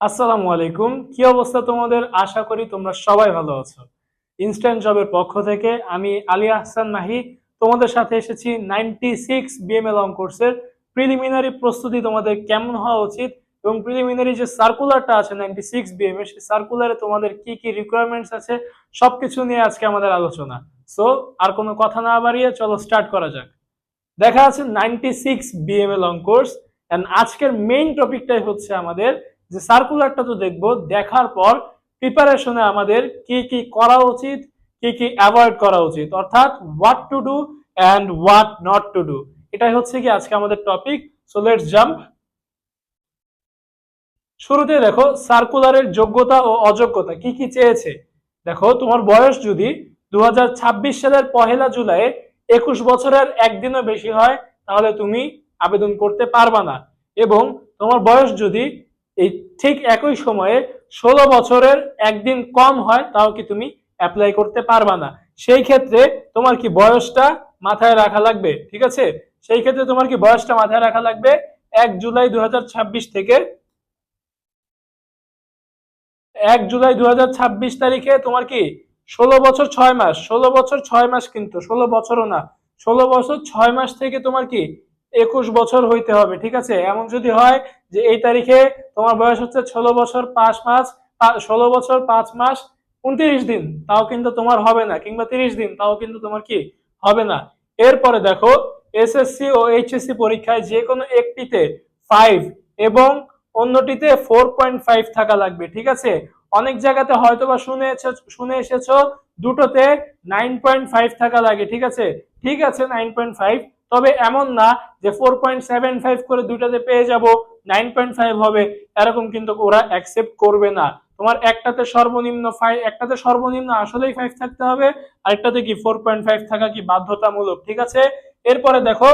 আসসালামু আলাইকুম। কি অবস্থা তোমাদের? আশা করি তোমরা সবাই ভালো আছো। ইনস্ট্যান্ট জবের পক্ষ থেকে আমি আলী আহসান নাহি তোমাদের সাথে এসেছি নাইনটি সিক্স বিএমএ লং কোর্সের প্রিলিমিনারি প্রস্তুতি তোমাদের কেমন হওয়া উচিত? এবং প্রিলিমিনারি যে সার্কুলারটা আছে নাইনটি সিক্স বিএমএ সেই সার্কুলারে তোমাদের কি কি রিকোয়ারমেন্টস আছে, সবকিছু নিয়ে আজকে আমাদের আলোচনা। সো আর কোনো কথা না বাড়িয়ে চলো স্টার্ট করা যাক। দেখা আছে ninety six BMA long course and আজকের মেইন টপিকটাই হচ্ছে আমাদের যে সার্কুলারটা তো দেখব, দেখার পর প্রিপারেশনে আমাদের কি কি করা উচিত, কি কি অ্যাভয়েড করা উচিত, অর্থাৎ what to do and what not to do এটাই হচ্ছে কি আজকে আমাদের টপিক সো লেটস জাম্প শুরুতে দেখো সার্কুলারের যোগ্যতা ও অযোগ্যতা কি কি চেয়েছে? দেখো, তোমার বয়স যদি দু হাজার ছাব্বিশ সালের পহেলা জুলাই একুশ বছরের একদিনও বেশি হয়, তাহলে তুমি আবেদন করতে পারবা না। এবং তোমার বয়স যদি এই ঠিক একই সময়ে ষোলো বছরের একদিন কম হয়, তাও কি তুমি অ্যাপ্লাই করতে পারবা না। সেই ক্ষেত্রে তোমার কি বয়সটা মাথায় রাখা লাগবে? ঠিক আছে? সেই ক্ষেত্রে তোমার কি বয়সটা মাথায় রাখা লাগবে? এক জুলাই দু হাজার ছাব্বিশ থেকে এক জুলাই দুই হাজার ছাব্বিশ তারিখে তোমার কি ষোলো বছর ছয় মাস? ষোলো বছর ছয় মাস কিন্তু, ষোলো বছরও না। ষোলো বছর ছয় মাস থেকে তোমার কি একুশ বছর হইতে হবে, ঠিক আছে? এমন যদি হয় যে এই তারিখে তোমার বয়স হচ্ছে ষোলো বছর পাঁচ মাস ষোলো বছর পাঁচ মাস, উনত্রিশ দিন। তাও কিন্তু তোমার হবে না, কিংবা তিরিশ দিন, তাও কিন্তু তোমার কি? হবে না। এরপরে দেখো এসএসসি ও এইচএসসি পরীক্ষায় যে কোনো একটিতে ফাইভ এবং অন্যটিতে ফোর পয়েন্ট ফাইভ থাকা লাগবে, ঠিক আছে? অনেক জায়গাতে হয়তো বা শুনে শুনে এসেছ, দুটোতে নাইন পয়েন্ট ফাইভ থাকা লাগে, ঠিক আছে? ঠিক আছে নাইন পয়েন্ট ফাইভ তবে এমন না যে ফোর পয়েন্ট সেভেন ফাইভ করে দুটাতে পেয়ে যাব। নাইন পয়েন্ট ফাইভ হবে, এরকম কিন্তু ওরা অ্যাকসেপ্ট করবে না। তোমার একটাতে সর্বনিম্ন ফাইভ একটাতে সর্বনিম্ন আসলেই ফাইভ থাকতে হবে, আরেকটাতে কি ফোর পয়েন্ট ফাইভ থাকা কি বাধ্যতামূলক, ঠিক আছে? এরপরে দেখো,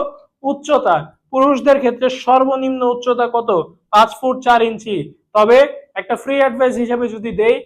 উচ্চতা। পুরুষদের ক্ষেত্রে সর্বনিম্ন উচ্চতা কত? পাঁচ ফুট চার ইঞ্চি। তবে একটা ফ্রি অ্যাডভাইস হিসেবে যদি দেই,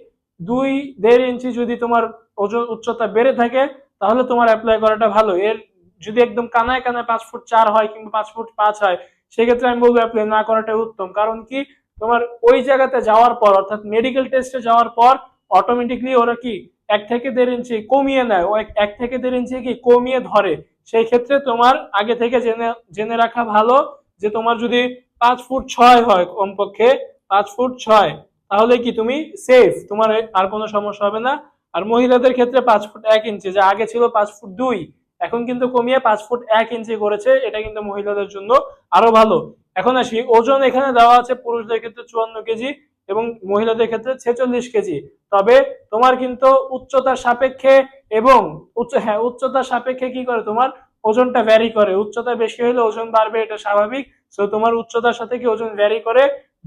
দুই দেড় ইঞ্চি যদি তোমার ওজন, উচ্চতা বেড়ে থাকে, তাহলে তোমার অ্যাপ্লাই করাটা ভালো। এর যদি একদম কানায় কানায় পাঁচ ফুট চার হয় কিংবা পাঁচ ফুট পাঁচ হয় সেক্ষেত্রে আমি বলব অ্যাপ্লাই না করাটাই উত্তম। কারণ কি? তোমার ওই জায়গাতে যাওয়ার পর, অর্থাৎ মেডিকেল টেস্টে যাওয়ার পর অটোমেটিকলি ওরা কি? এক থেকে দেড় ইঞ্চি কমিয়ে নেয়। এক থেকে দেড় ইঞ্চি কি? কমিয়ে ধরে। সেই ক্ষেত্রে তোমার আগে থেকে জেনে জেনে রাখা ভালো যে তোমার যদি পাঁচ ফুট ছয় হয় কমপক্ষে, পাঁচ ফুট ছয়, তাহলে কি তুমি সেফ তোমার আর কোনো সমস্যা হবে না। আর মহিলাদের ক্ষেত্রে পাঁচ ফুট এক ইঞ্চি যা আগে ছিল পাঁচ ফুট দুই এখন কিন্তু কমিয়ে পাঁচ ফুট এক ইঞ্চি করেছে, এটা কিন্তু মহিলাদের জন্য আরও ভালো। এখন আসি, ওজন এখানে দেওয়া আছে পুরুষদের ক্ষেত্রে চুয়ান্ন কেজি এবং মহিলাদের ক্ষেত্রে ছেচল্লিশ কেজি। তবে তোমার কিন্তু উচ্চতার সাপেক্ষে এবং উচ্চ হ্যাঁ উচ্চতার সাপেক্ষে কি করে তোমার? ওজনটা ভ্যারি করে। উচ্চতা বেশি হলে ওজন বাড়বে, এটা স্বাভাবিক। সো তোমার উচ্চতার সাথে কি ওজন ভ্যারি করে?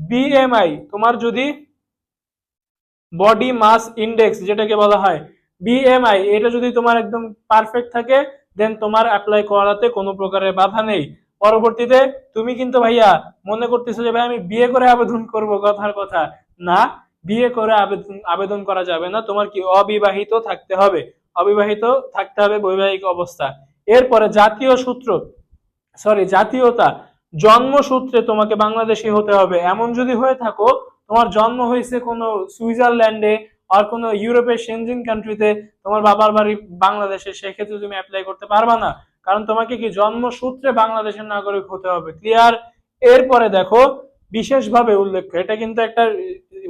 বিএমআই তোমার যদি বডি মাস ইন্ডেক্স যেটাকে বলা হয় বিএমআই এটা যদি তোমার একদম পারফেক্ট থাকে দেন তোমার অ্যাপ্লাই করাতে কোনো প্রকারের বাধা নেই। পরবর্তীতে তুমি কিন্তু ভাইয়া মনে করতেছো যে ভাই আমি বিয়ে করে আবেদন করব, কথার কথা। না, বিয়ে করে আবেদন আবেদন করা যাবে না। তোমার কি অবিবাহিত থাকতে হবে? অবিবাহিত থাকতে হবে বৈবাহিক অবস্থা। এরপরে জাতীয় সূত্র সরি জাতীয়তা। জন্মসূত্রে তোমাকে বাংলাদেশি হতে হবে। এমন যদি হয়ে থাকো, তোমার জন্ম হয়েছে কোনো সুইজারল্যান্ডে আর কোনো ইউরোপের সেনজিন কান্ট্রিতে তোমার বাবার বাড়ি বাংলাদেশে, সেক্ষেত্রে তুমি অ্যাপ্লাই করতে পারবা না। কারণ তোমাকে কি জন্মসূত্রে বাংলাদেশের নাগরিক হতে হবে ক্লিয়ার এরপরে দেখো, বিশেষভাবে উল্লেখ্য এটা কিন্তু একটা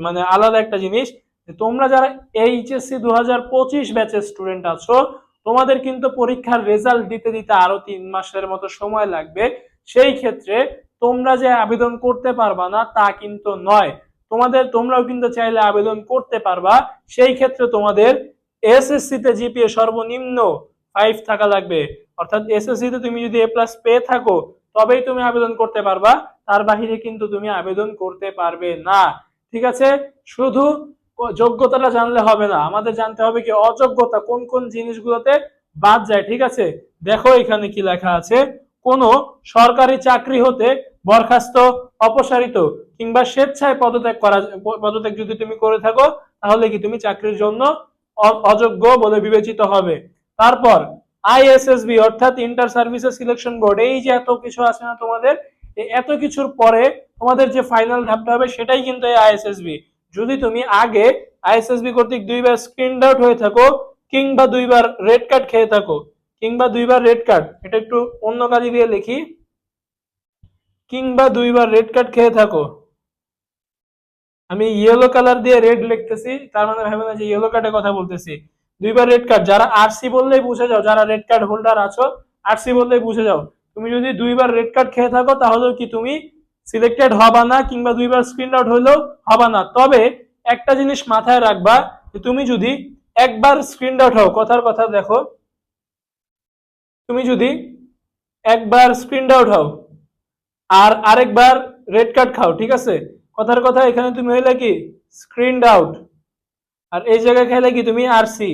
মানে আলাদা একটা জিনিস তোমরা যারা এইচএসসি দু হাজার পঁচিশ ব্যাচের স্টুডেন্ট আছো, তোমাদের কিন্তু পরীক্ষার রেজাল্ট দিতে দিতে আরও তিন মাসের মতো সময় লাগবে। সেই ক্ষেত্রে তোমরা যে আবেদন করতে পারবা না, তা কিন্তু নয়। তোমাদের, তোমরাও কিন্তু চাইলে আবেদন করতে পারবা। সেই ক্ষেত্রে তোমাদের এসএসসি তে জিপিএ সর্বনিম্ন ফাইভ থাকা লাগবে। অর্থাৎ এসএসসি তে তুমি যদি এ প্লাস পেয়ে থাকো, তবেই তুমি আবেদন করতে পারবা। তার বাহিরে কিন্তু তুমি আবেদন করতে পারবে না। ঠিক আছে? শুধু যোগ্যতাটা জানলে হবে না। আমাদের জানতে হবে কি অযোগ্যতা কোন কোন জিনিসগুলোতে বাদ যায়। ঠিক আছে? দেখো এখানে কি লেখা আছে। কোন সরকারি চাকরি হতে বরখাস্ত, অপসারিত কিংবা স্বেচ্ছায় পদত্যাগ করা, পদত্যাগ যদি তুমি করে থাকো, তাহলে কি তুমি চাকরির জন্য অযোগ্য বলে বিবেচিত হবে। তারপর, আইএসএসবি অর্থাৎ ইন্টার সার্ভিসেস সিলেকশন বোর্ড এই যে এত কিছু আছে না তোমাদের এত কিছুর পরে তোমাদের যে ফাইনাল ধাপটা হবে, সেটাই কিন্তু এই আইএসএসবি। যদি তুমি আগে আইএসএসবি কর্তৃক দুইবার স্ক্রিন আউট হয়ে থাকো, কিংবা দুইবার রেড কার্ড খেয়ে থাকো, কিংবা দুইবার রেড কার্ড এটা একটু অন্য কাজে দিয়ে লিখি কিংবা দুইবার রেড কার্ড খেয়ে থাকো। আমি ইয়েলো কালার দিয়ে রেড লিখতেছি, তার মানে ভাবে না যে ইয়েলো কার্ডের কথা বলতেছি। দুইবার রেড কার্ড যারা আরসি বললেই বুঝে যাও, যারা রেড কার্ড হোল্ডার আছো আরসি বললেই বুঝে যাও। তুমি যদি দুইবার রেড কার্ড খেয়ে থাকো তাহলে কি তুমি সিলেক্টেড হবা না, কিংবা দুইবার স্ক্রিন আউট হইলেও হবা না। তবে একটা জিনিস মাথায় রাখবা, যে তুমি যদি একবার স্ক্রিন আউট হও, কথার কথা দেখো, তুমি যদি একবার স্ক্রিন আউট হও আর আরেকবার রেড কার্ড খাও, ঠিক আছে? কথার কথা এখানে তুমি হইলে কি? স্ক্রিন আউট আর এই জায়গায় খেলে কি তুমি? আরসি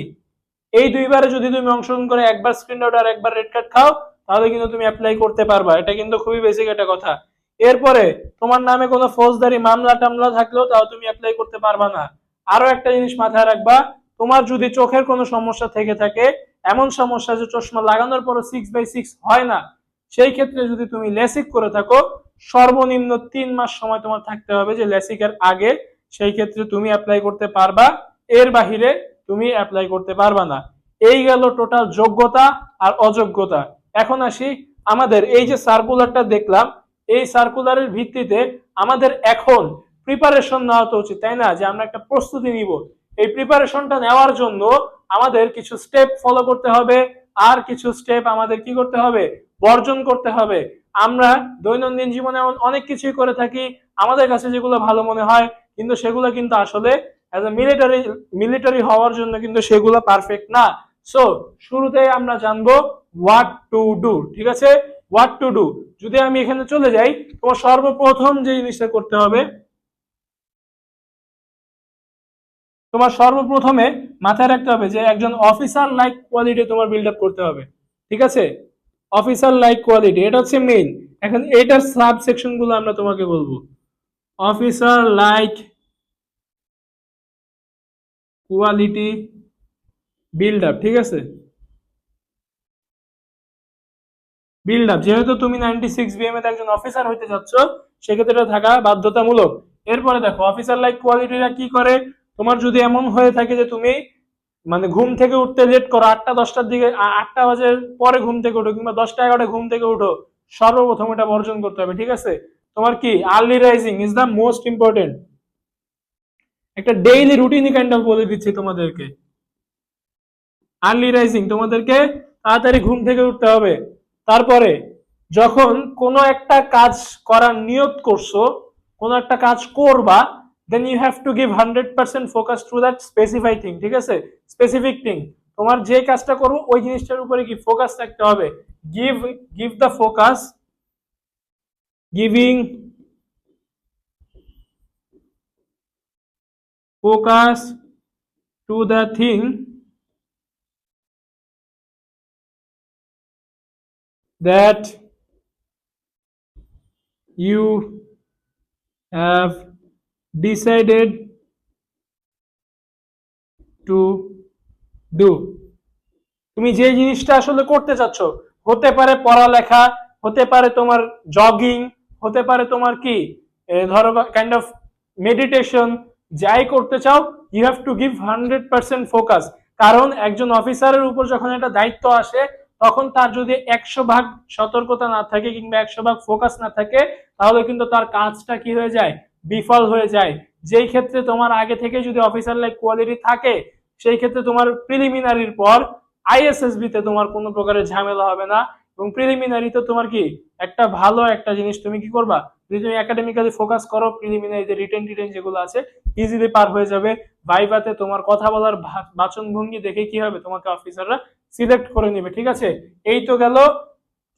এই দুইবারে যদি তুমি অংশগ্রহণ করে একবার স্ক্রিন আউট আর একবার রেড কার্ড খাও, তাহলে কিন্তু তুমি অ্যাপ্লাই করতে পারবা। এটা কিন্তু খুবই বেসিক একটা কথা। এরপরে, তোমার নামে কোনো ফৌজদারি মামলা টামলা থাকলেও তাও তুমি অ্যাপ্লাই করতে পারবা না। আরও একটা জিনিস মাথায় রাখবা, তোমার যদি চোখের কোনো সমস্যা থেকে থাকে, এমন সমস্যা যে চশমা লাগানোর পরও সিক্স বাই সিক্স হয় না সেই ক্ষেত্রে যদি তুমি লেসিক করে থাকো, সর্বনিম্ন তিন মাস সময় তোমার থাকতে হবে যে লেসিকের আগে সেই ক্ষেত্রে তুমি অ্যাপ্লাই করতে পারবা, এর বাহিরে তুমি অ্যাপ্লাই করতে পারবা না। এই গেল টোটাল যোগ্যতা আর অযোগ্যতা। এখন আসি, আমাদের এই যে সার্কুলারটা দেখলাম, এই সার্কুলারের ভিত্তিতে আমাদের এখন প্রিপারেশন নেওয়া তো উচিত, তাই না? যে আমরা একটা প্রস্তুতি নিব। এই প্রিপারেশনটা নেওয়ার জন্য আমাদের কিছু স্টেপ ফলো করতে হবে আর কিছু স্টেপ আমাদের কি করতে হবে? বর্জন করতে হবে। আমরা দৈনন্দিন জীবনে অনেক কিছুই করে থাকি, আমাদের কাছে যেগুলো ভালো মনে হয়, কিন্তু সেগুলো কিন্তু আসলে অ্যাজ এ মিলিটারি মিলিটারি হওয়ার জন্য কিন্তু সেগুলো পারফেক্ট না। সো শুরুতেই আমরা জানব হোয়াট টু ডু ঠিক আছে? হোয়াট টু ডু যদি আমি এখানে চলে যাই, তোমার সর্বপ্রথম যে জিনিসটা করতে হবে, তোমার সর্বপ্রথমে মাথায় রাখতে হবে যে একজন অফিসার লাইক কোয়ালিটি তোমার বিল্ড আপ করতে হবে। ঠিক আছে? অফিসার লাইক কোয়ালিটি এটা হচ্ছে মেইন এখন এটার সাব সেকশনগুলো আমরা তোমাকে বলব। Officer like quality build up ঠিক আছে? বিল্ড আপ যেহেতু তুমি নাইনটি সিক্স বিএম এতে একজন অফিসার হইতে যাচ্ছ, সেক্ষেত্রে থাকা বাধ্যতামূলক। এরপরে দেখো অফিসার লাইক কোয়ালিটিরা কি করে? তোমার যদি এমন হয়ে থাকে যে তুমি মানে ঘুম থেকে উঠতে লেট করো, আটটা, দশটার দিকে আটটা বাজে পরে ঘুম থেকে উঠো কিংবা দশটা, এগারোটা ঘুম থেকে উঠো সর্বপ্রথম এটা বর্জন করতে হবে, ঠিক আছে? তোমার কি early rising is the most important একটা ডেইলি রুটিনই কাইন্ড অফ বলে দিচ্ছি তোমাদেরকে। আর্লি রাইজিং তোমাদেরকে তাড়াতাড়ি ঘুম থেকে উঠতে হবে। তারপরে, যখন কোনো একটা কাজ করার নিয়ত করছ, কোনো একটা কাজ করবা then you have to give hundred percent focus to that specify thing ঠিক আছে? স্পেসিফিক থিং তোমার যে কাজটা করব, ওই জিনিসটার উপরে কি ফোকাস থাকতে হবে? Give give the focus giving focus to the thing that you have decided to do. তুমি যে জিনিসটা আসলে করতে চাচ্ছ, হতে পারে পড়ালেখা, হতে পারে তোমার জগিং হতে পারে তোমার কি ধরো কাইন্ড অফ মেডিটেশন যাই করতে চাও you have to give hundred percent focus কারণ একজন অফিসারের উপর যখন একটা দায়িত্ব আসে, তখন তার যদি একশো ভাগ সতর্কতা না থাকে কিংবা একশো ভাগ ফোকাস না থাকে, তাহলে কিন্তু তার কাজটা কি হয়ে যায়? বিফল হয়ে যায়। যেই ক্ষেত্রে তোমার আগে থেকে যদি অফিসার লাইক কোয়ালিটি থাকে, সেই ক্ষেত্রে তোমার প্রিলিমিনারির পর আইএসএসবি তে তোমার কোনো প্রকারের ঝামেলা হবে না। এবং প্রিলিমিনারিতে তোমার কি, একটা ভালো একটা জিনিস তুমি কি করবা? যদি তুমি একাডেমিক্যালি ফোকাস করো প্রিলিমিনারিতে রিটেন টিটেন যেগুলো আছে ইজিলি পার হয়ে যাবে। ভাইভাতে তোমার কথা বলার বাচনভঙ্গি দেখে কি হবে? তোমাকে অফিসাররা সিলেক্ট করে নেবে, ঠিক আছে? এই তো গেল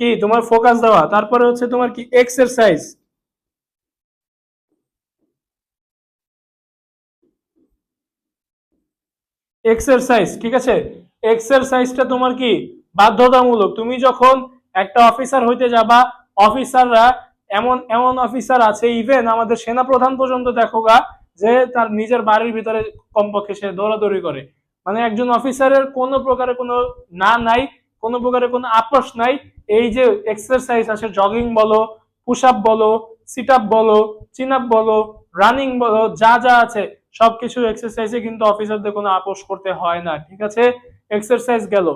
কি, তোমার ফোকাস দেওয়া। তারপরে হচ্ছে তোমার কি এক্সারসাইজ এক্সারসাইজ ঠিক আছে? এক্সারসাইজটা তোমার কি? বাধ্যতামূলক। তুমি যখন একটা অফিসার হইতে যাবা অফিসাররা এমন এমন অফিসার আছে ইভেন আমাদের সেনা প্রধান পর্যন্ত দেখো গা, যে তার নিজের বাড়ির ভিতরে কমপক্ষে সে দৌড়াদৌড়ি করে। মানে একজন অফিসারের কোনো প্রকারে কোনো না নাই, কোনো প্রকারে কোনো আপোষ নাই। এই যে এক্সারসাইজ আছে জগিং বলো পুশ আপ বলো সিট আপ বলো চিন আপ বলো রানিং বলো, যা যা আছে সবকিছু এক্সারসাইজে কিন্তু অফিসারদের কোনো আপোষ করতে হয় না, ঠিক আছে? এক্সারসাইজ গেল।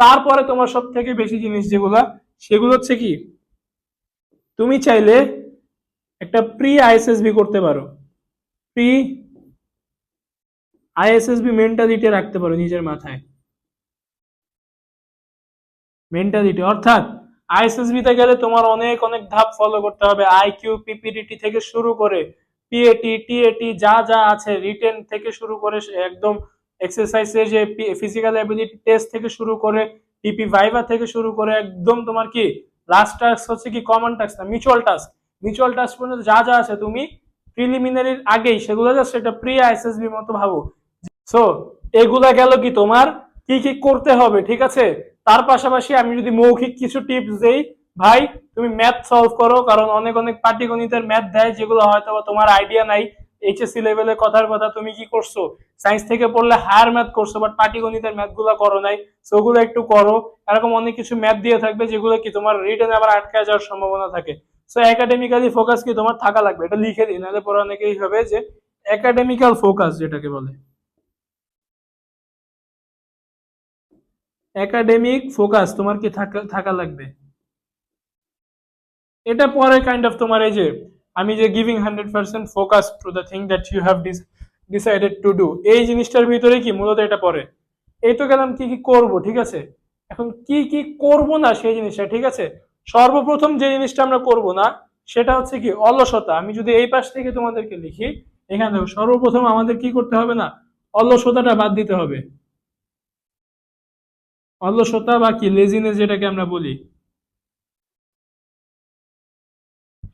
তারপরে তোমার সব থেকে বেশি জিনিস যেগুলা, সেগুলো হচ্ছে কি? তুমি চাইলে একটা প্রি আইএসএসবি করতে পারো। প্রি আইএসএসবি মেন্টালিটি রাখতে পারো নিজের মাথায়। মেন্টালিটি অর্থাৎ আইএসএসবি তে গেলে তোমার অনেক অনেক ধাপ ফলো করতে হবে। আইকিউ পিপিডিটি থেকে শুরু করে পিএটি টিএটি যা যা আছে রিটেন থেকে শুরু করে একদম এক্সারসাইজে যে ফিজিক্যাল অ্যাবিলিটি টেস্ট থেকে শুরু করে পিপি ভাইভা থেকে শুরু করে একদম তোমার কি লাস্ট টাস্ক হচ্ছে কি কমন টাস্ক না মিউচুয়াল টাস্ক মিউচুয়াল টাস্ক পর্যন্ত যা যা আছে তুমি প্রিলিমিনারির আগেই সেগুলো জাস্ট সেটা প্রি আইএসএসবি মতো ভাবো। সো এগুলা গেল কি তোমার কি কি করতে হবে, ঠিক আছে? তার পাশাপাশি আমি যদি মৌখিক কিছু টিপস দেই ভাই, তুমি ম্যাথ সলভ করো, কারণ অনেক অনেক পাটিগণিতের ম্যাথ দেয়, যেগুলো হয়তো বা তোমার আইডিয়া নাই এইচএসসি লেভেলের কথার কথা তুমি কি করছ? সায়েন্স থেকে পড়লে হায়ার ম্যাথ করছ বাট পাটিগণিতের ম্যাথগুলো করো নাই সো ওগুলো একটু করো। এরকম অনেক কিছু ম্যাথ দিয়ে থাকবে, যেগুলো কি তোমার রিটেন আবার আটকে যাওয়ার সম্ভাবনা থাকে। সো একাডেমিক্যালি ফোকাস কি তোমার থাকা লাগবে? এটা লিখে দিই, নাহলে পরে অনেকেই হবে যে একাডেমিক্যাল ফোকাস যেটাকে বলে। একাডেমিক ফোকাস তোমার কি থাকা থাকা লাগবে? এটা পরে কাইন্ড অফ তোমার এই যে, আমি যে giving hundred percent focus to the thing that you have decided to do এই জিনিসটার ভিতরে কি মূলত এটা পরে? এই তো গেলাম কি কি করব, ঠিক আছে? এখন কি কি করব না সেই জিনিসটা, ঠিক আছে? সর্বপ্রথম যে জিনিসটা আমরা করব না, সেটা হচ্ছে কি অলসতা। আমি যদি এই পাশ থেকে তোমাদেরকে লিখি, এখানে দেখো, সর্বপ্রথম আমাদের কি করতে হবে না? অলসতাটা বাদ দিতে হবে। অলসতা বা কি লেজিনেস যেটাকে আমরা বলি।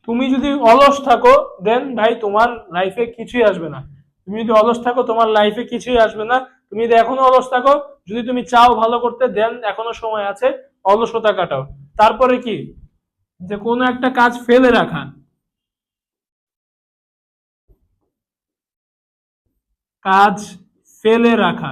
তুমি যদি অলস থাকো দেন ভাই তোমার লাইফে কিছুই আসবে না। তুমি যদি অলস থাকো, তোমার লাইফে কিছুই আসবে না। তুমি যদি এখনও অলস থাকো, যদি তুমি চাও ভালো করতে দেন এখনও সময় আছে, অলসতা কাটাও। তারপরে কি? যে কোনো একটা কাজ ফেলে রাখা। কাজ ফেলে রাখা।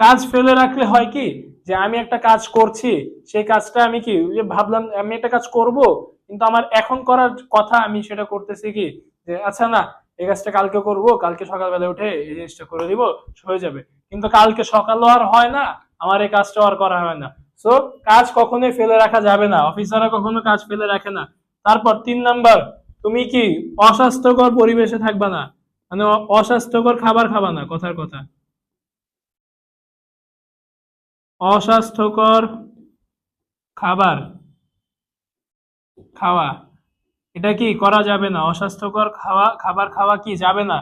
কাজ ফেলে রাখলে হয় কি? যে আমি একটা কাজ করছি, সেই কাজটা আমি কি যে ভাবলাম আমি একটা কাজ করব, কিন্তু আমার এখন করার কথা আমি সেটা করতেছি কি, যে আচ্ছা না, এই কাজটা কালকে করব, কালকে সকালবেলা উঠে এই জিনিসটা করে দিব, হয়ে যাবে। কিন্তু কালকে সকালও আর হয় না, আমার এই কাজটা আর করা হয় না। সো কাজ কখনোই ফেলে রাখা যাবে না, অফিসাররা কখনো কাজ ফেলে রাখে না। তারপর তিন নাম্বার, তুমি কি অস্বাস্থ্যকর পরিবেশে থাকবা না মানে অস্বাস্থ্যকর খাবার খাবা না, কথার কথা। অস্বাস্থ্যকর খাবার খাওয়া। এটা কি করা যাবে না? অস্বাস্থ্যকর খাওয়া, খাবার খাওয়া কি যাবে না?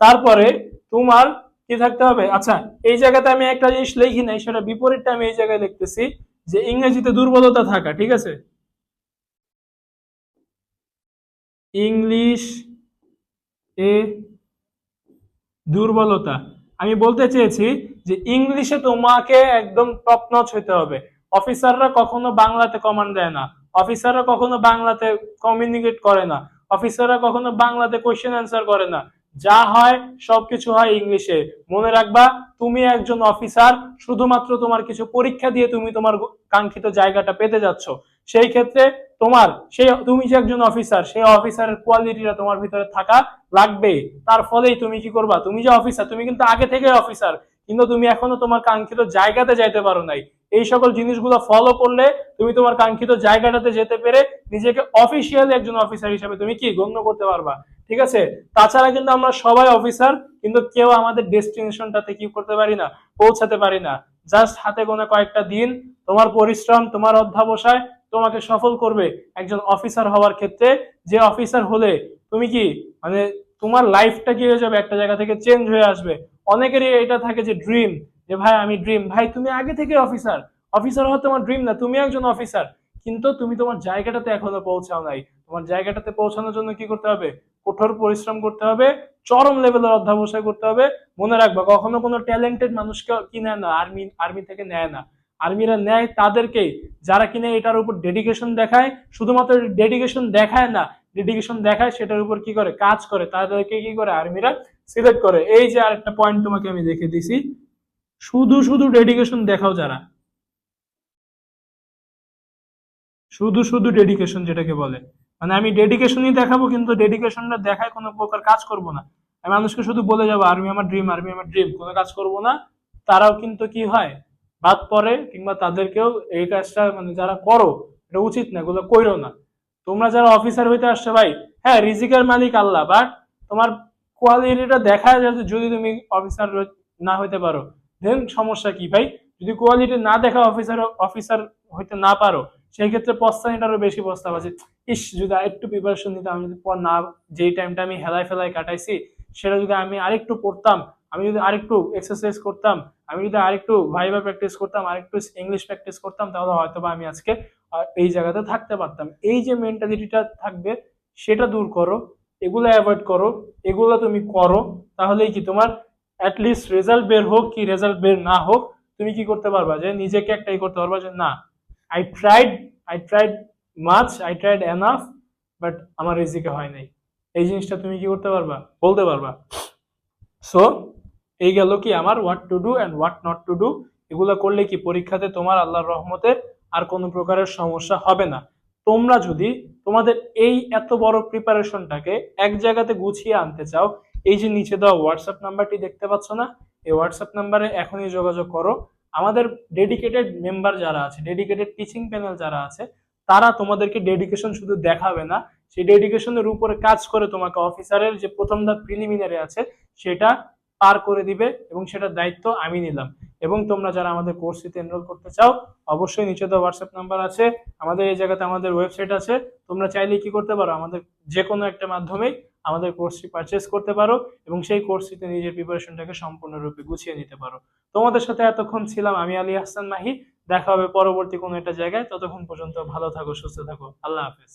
তারপরে তোমার কি থাকতে হবে? আচ্ছা এই জায়গাতে আমি একটা জিনিস লিখি নাই, সেটা বিপরীতটা আমি এই জায়গায় লিখতেছি যে ইংরেজিতে দুর্বলতা থাকা, ঠিক আছে? ইংলিশ এ দুর্বলতা। আমি বলতে চেয়েছি যে ইংলিশে তোমাকে একদম টপ নচ হইতে হবে। অফিসাররা কখনো বাংলাতে কমান্ড দেয় না। অফিসাররা কখনো বাংলাতে কমিউনিকেট করে না। অফিসাররা কখনো বাংলাতে কোয়েশ্চেন অ্যান্সার করে না। যা হয়, সবকিছু হয় ইংলিশে। মনে রাখবা, তুমি একজন অফিসার, শুধুমাত্র তোমার কিছু পরীক্ষা দিয়ে তুমি তোমার কাঙ্ক্ষিত জায়গাটা পেতে যাচ্ছ। সেই ক্ষেত্রে তোমার, সেই, তুমি যে একজন অফিসার সেই অফিসারের কোয়ালিটিটা তোমার ভিতরে থাকা লাগবে। তার ফলেই তুমি কি করবা? তুমি যে অফিসার তুমি কিন্তু আগে থেকে অফিসার কিন্তু তুমি এখনও তোমার কাঙ্ক্ষিত জায়গাতে যাইতে পারো নাই। এই সকল জিনিসগুলো ফলো করলে তুমি তোমার কাঙ্ক্ষিত জায়গাটাতে যেতে পেরে নিজেকে অফিসিয়ালি একজন অফিসার হিসেবে তুমি কি গণ্য করতে পারবা? ঠিক আছে? তাছাড়া কিন্তু আমরা সবাই অফিসার কিন্তু কেউ আমাদের ডেস্টিনেশনটাতে কি করতে পারি না? পৌঁছাতে পারি না। জাস্ট হাতে গোনা কয়েকটা দিন তোমার পরিশ্রম, তোমার অধ্যাবসায় তোমাকে সফল করবে একজন অফিসার হওয়ার ক্ষেত্রে। যে অফিসার হলে তুমি কি মানে তোমার লাইফটা কি হয়ে যাবে? একটা জায়গা থেকে চেঞ্জ হয়ে আসবে। অনেকেরই এটা থাকে যে ড্রিম যে ভাই আমি ড্রিম ভাই, তুমি আগে থেকে অফিসার অফিসার হওয়া তোমার ড্রিম না, তুমি একজন অফিসার কিন্তু তুমি তোমার জায়গাটাতে এখনও পৌঁছাও নাই। তোমার জায়গাটাতে পৌঁছানোর জন্য কি করতে হবে? কঠোর পরিশ্রম করতে হবে, চরম লেভেলের অধ্যাবসায় করতে হবে। মনে রাখবা, কখনো কোনো ট্যালেন্টেড মানুষকে কি নেয় না আর্মি আর্মি থেকে নেয় না। আর্মিরা নেয় তাদেরকেই যারা কিনা এটার উপর ডেডিকেশন দেখায়, শুধুমাত্র ডেডিকেশন দেখায় না ডেডিকেশন দেখায়, সেটার উপর কি করে? কাজ করে। তাদেরকে কি করে? আর্মিরা সিলেক্ট করে। এই যে আরেকটা পয়েন্ট তোমাকে আমি দেখে দিছি। শুধু শুধু ডেডিকেশন দেখাও যারা। শুধু শুধু ডেডিকেশন যেটাকে বলে। মানে আমি ডেডিকেশনই দেখাবো, কিন্তু ডেডিকেশনটা দেখায় কোনো প্রকার কাজ করব না। আমি মানুষকে শুধু বলে যাব, আর্মি আমার ড্রিম আর্মি আমার ড্রিম কোনো কাজ করব না। তারাও কিন্তু কি হয়? বাদ পড়ে কিংবা তাদেরকেও এই কাজটা মানে যারা করো, এটা উচিত না, এগুলো কইরো না। তোমরা যারা অফিসার হইতে আসছো ভাই হ্যাঁ রিজিকের মালিক আল্লাহ বাট তোমার কোয়ালিটিটা দেখা যাচ্ছে যদি তুমি অফিসার না হইতে পারো দেন সমস্যা কি ভাই? যদি কোয়ালিটি না দেখা অফিসার অফিসার হইতে না পারো, সেই ক্ষেত্রে পস্তানিটারও বেশি প্রস্তাব আছে ইস, যদি আরেকটু প্রিপারেশন নিতাম, যদি পর না, যেই টাইমটা আমি হেলায় ফেলায় কাটাইছি, সেটা যদি আমি আরেকটু পড়তাম আমি যদি আরেকটু এক্সারসাইজ করতাম, আমি যদি আরেকটু ভাইবা প্র্যাকটিস করতাম, আরেকটু ইংলিশ প্র্যাকটিস করতাম, তাহলে হয়তো বা আমি আজকে এই জায়গাতে থাকতে পারতাম। এই যে মেন্টালিটিটা থাকবে, সেটা দূর করো, এগুলো অ্যাভয়েড করো, এগুলো তুমি করো, তাহলেই কি তোমার অ্যাটলিস্ট রেজাল্ট বের হোক কি রেজাল্ট বের না হোক, তুমি কি করতে পারবা? যে নিজেকে একটাই করতে পারবা যে না I tried I tried much I tried enough but আমার রিজিকে হয় নাই। এই জিনিসটা তুমি কি করতে পারবা? বলতে পারবা। সো এই গেল কি আমার what to do and what not to do এগুলো করলে কি পরীক্ষাতে তোমার আল্লাহর রহমতে আর কোনো প্রকারের সমস্যা হবে না। তোমরা যদি তোমাদের এই এত বড় প্রিপারেশনটাকে এক জায়গাতে গুছিয়ে আনতে চাও, এই যে নিচে দেওয়া হোয়াটসঅ্যাপ নাম্বারটি দেখতে পাচ্ছ না, এই হোয়াটসঅ্যাপ নাম্বারে এখনই যোগাযোগ করো। আমাদের ডেডিকেটেড মেম্বার যারা আছে ডেডিকেটেড টিচিং প্যানেল যারা আছে, তারা তোমাদেরকে ডেডিকেশন শুধু দেখাবে না, সেই ডেডিকেশনের উপরে কাজ করে তোমাকে অফিসারের যে প্রথম ধাপ প্রিলিমিনারি আছে, সেটা পার করে দিবে এবং সেটার দায়িত্ব আমি নিলাম। এবং তোমরা যারা আমাদের কোর্সটিতে এনরোল করতে চাও, অবশ্যই নিচে তো হোয়াটসঅ্যাপ নাম্বার আছে। আমাদের এই জায়গাতে আমাদের ওয়েবসাইট আছে। তোমরা চাইলে কি করতে পারো? আমাদের যে কোনো একটা মাধ্যমেই আমাদের কোর্সটি পারচেস করতে পারো এবং সেই কোর্সটিতে নিজের প্রিপারেশনটাকে সম্পূর্ণরূপে গুছিয়ে নিতে পারো। তোমাদের সাথে এতক্ষণ ছিলাম আমি আলী হাসান মাহি। দেখা হবে পরবর্তী কোনো একটা জায়গায়। ততক্ষণ পর্যন্ত ভালো থাকো, সুস্থ থাকো। আল্লাহ হাফেজ।